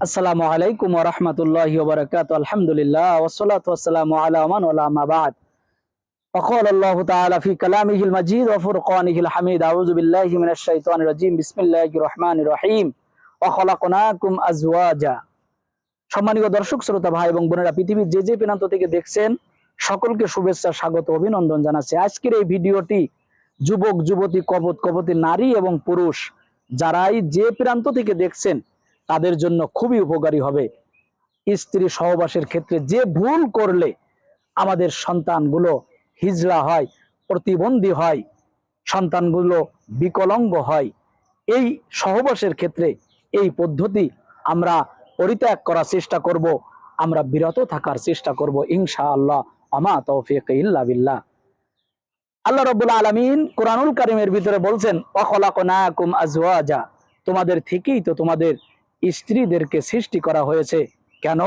আসসালামু আলাইকুম ওরহমতুল্লাহ বরকাত আলহামদুলিল্লাহ ওসলাত ওসালাম আলা মান ওলা আম্মা বাদ وقال الله تعالى في كلامه المجيد وفرقانه الحميد أعوذ بالله من الشيطان الرجيم بسم الله الرحمن الرحيم وخلقناكم أزواجا সম্মানীয় দর্শক শ্রোতা ভাই এবং বোনেরা পৃথিবীর যে যে প্রান্ত থেকে দেখছেন সকলকে শুভেচ্ছা স্বাগত অভিনন্দন জানাচ্ছি আজকের এই ভিডিওটি যুবক যুবতী কবত কবতী নারী এবং পুরুষ যারাই যে প্রান্ত থেকে দেখছেন তাদের জন্য খুবই উপকারী হবে। স্ত্রী সহবাসের ক্ষেত্রে যে ভুল করলে আমাদের সন্তানগুলো হিজড়া হয়, প্রতিবন্ধী হয়, সন্তানগুলো বিকলঙ্গ হয়, এই সহবাসের ক্ষেত্রে এই পদ্ধতি আমরা পরিত্যাগ করার চেষ্টা করব, আমরা বিরত থাকার চেষ্টা করব ইনশা আল্লাহ আমা তৌফিক ইল্লা বিল্লাহ। আল্লাহ রব্বুল আলমিন কোরআনুল কারিমের ভিতরে বলছেন অখলাকুম আজওয়াজা। তোমাদের থেকেই তো তোমাদের স্ত্রীদেরকে সৃষ্টি করা হয়েছে। কেন?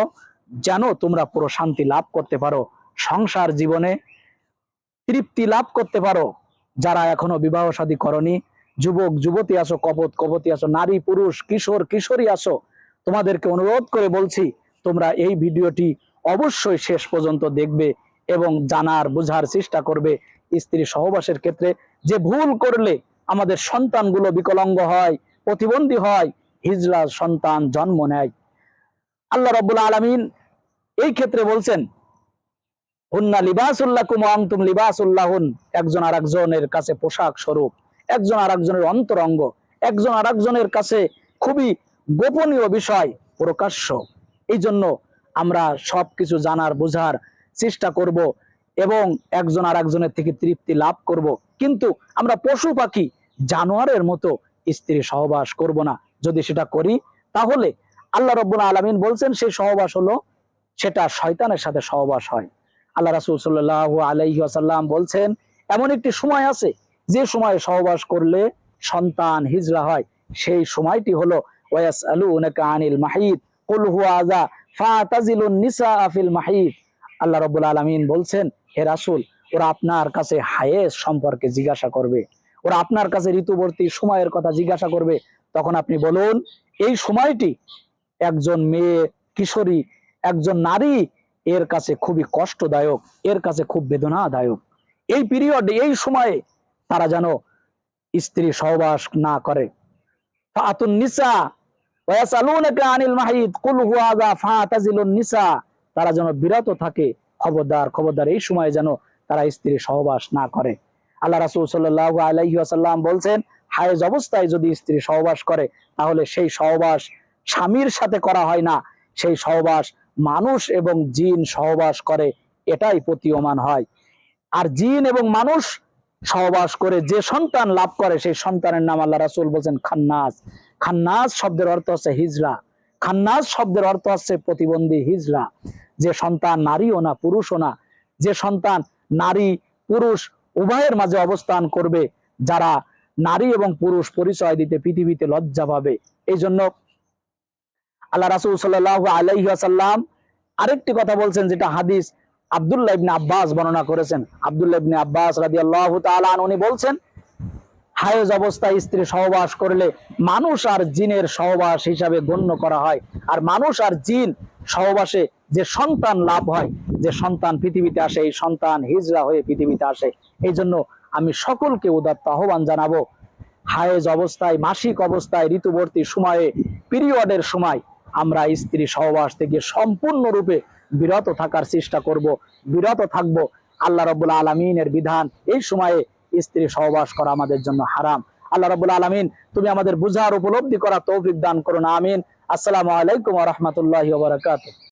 যেন তোমরা পুরো শান্তি লাভ করতে পারো, সংসার জীবনে তৃপ্তি লাভ করতে পারো। যারা এখনও বিবাহ শাদী করনি, যুবক, যুবতী আসো, কপত, কপতি আসো, নারী, পুরুষ, কিশোর, কিশোরী আসো, তোমাদেরকে অনুরোধ করে বলছি, তোমরা এই ভিডিওটি অবশ্যই শেষ পর্যন্ত দেখবে এবং জানার, বোঝার চেষ্টা করবে স্ত্রী সহবাসের ক্ষেত্রে। যে ভুল করলে আমাদের সন্তানগুলো বিকলাঙ্গ হয়, প্রতিবন্ধী হয় হিজলা সন্তান জন্ম নেয়। আল্লাহ রব্বুল আলমিন এই ক্ষেত্রে বলছেন, হুন্না লিবাসুল্লাহ কুম লিবাসুল্লাহুন একজন আর একজনের কাছে পোশাক স্বরূপ, একজন আর একজনের অন্তরঙ্গ, একজন আর একজনের কাছে খুবই গোপনীয় বিষয়, প্রকাশ্য। এই জন্য আমরা সবকিছু জানার, বোঝার চেষ্টা করব এবং একজন আর একজনের থেকে তৃপ্তি লাভ করব। কিন্তু আমরা পশু পাখি জানোয়ারের মতো স্ত্রী সহবাস করব না। যদি সেটা করি, তাহলে আল্লাহ রব্বুল আলমিন বলছেন সেই সহবাস হলো, সেটা শয়তানের সাথে সহবাস হয়। আল্লাহ রাসুল সাল্লাহ আলাইহি বলছেন, এমন একটি সময় আছে, যে সময় সহবাস করলে সন্তান হিজরা হয়। সেই সময়টি হলো ওয়াস আলু আনিল মাহিদ কুল ফাতাজিলুন নিসা আফিল মাহিদ আল্লাহ রব্বুল আলামিন বলছেন, হে রাসূল, ওরা আপনার কাছে হায়েস সম্পর্কে জিজ্ঞাসা করবে। ওরা আপনার কাছে ঋতুবর্তী সময়ের কথা জিজ্ঞাসা করবে, তখন আপনি বলুন, এই সময়টি একজন মেয়ে কিশোরী, একজন নারী এর কাছে খুবই কষ্টদায়ক, এর কাছে খুব বেদনাদায়ক। এই পিরিয়ড এই সময়ে তারা যেন স্ত্রী সহবাস না করে। তারা যেন বিরত থাকে, খবরদার খবরদার, এই সময় যেন তারা স্ত্রী সহবাস না করে। আল্লাহ রাসূল সাল্লাল্লাহু আলাইহি ওয়াসাল্লাম বলছেন, হায়েজ অবস্থায় যদি স্ত্রী সহবাস করে, তাহলে সেই সহবাস স্বামীর সাথে করা হয় না। সেই সহবাস মানুষ এবং জিন সহবাস করে, এটাই প্রতীয়মান হয়। আর জিন এবং মানুষ সহবাস করে, যে সন্তান লাভ করে, সেই সন্তানের নাম আল্লাহ রাসুল বলছেন খান্নাস। খান্নাস শব্দের অর্থ হচ্ছে হিজরা খান্নাস শব্দের অর্থ হচ্ছে প্রতিবন্ধী হিজরা যে সন্তান নারীও না, পুরুষও না। যে সন্তান নারী, পুরুষ উভয়ের মাঝে অবস্থান করবে, যারা নারী এবং পুরুষ পরিচয় দিতে পৃথিবীতে লজ্জা পাবে। এই জন্য আল্লাহ রাসুল সাল্লাহ আলাইসাল্লাম আরেকটি কথা বলছেন, যেটা হাদিস আবদুল্লাহ ইবনে আব্বাস বর্ণনা করেছেন। আবদুল্লাহ ইবনে আব্বাস রাজি আল্লাহ উনি বলছেন, হায়েজ অবস্থায় স্ত্রী সহবাস করলে মানুষ আর জিনের সহবাস হিসাবে গণ্য করা হয়। আর মানুষ আর জিন সহবাসে যে সন্তান লাভ হয় যে সন্তান পৃথিবীতে আসে, এই সন্তান হিজরা হয়ে পৃথিবীতে আসে এই জন্য আমি সকলকে উদাত্ত আহ্বান জানাব। হায়েজ অবস্থায়, মাসিক অবস্থায়, ঋতুবর্তী সময়ে, পিরিয়ডের সময় আমরা স্ত্রী সহবাস থেকে সম্পূর্ণরূপে বিরত থাকার চেষ্টা করব, বিরত থাকব। আল্লাহ রবুল্লা আলমিনের বিধান, এই সময়ে স্ত্রী সহবাস করা আমাদের জন্য হারাম। আল্লাহ রবুল্লা আলমিন, তুমি আমাদের বুঝার, উপলব্ধি করা তৌফিক দান করুন, আমিন। আসসালামু আলাইকুম রহমতুল্লাহ বারকাত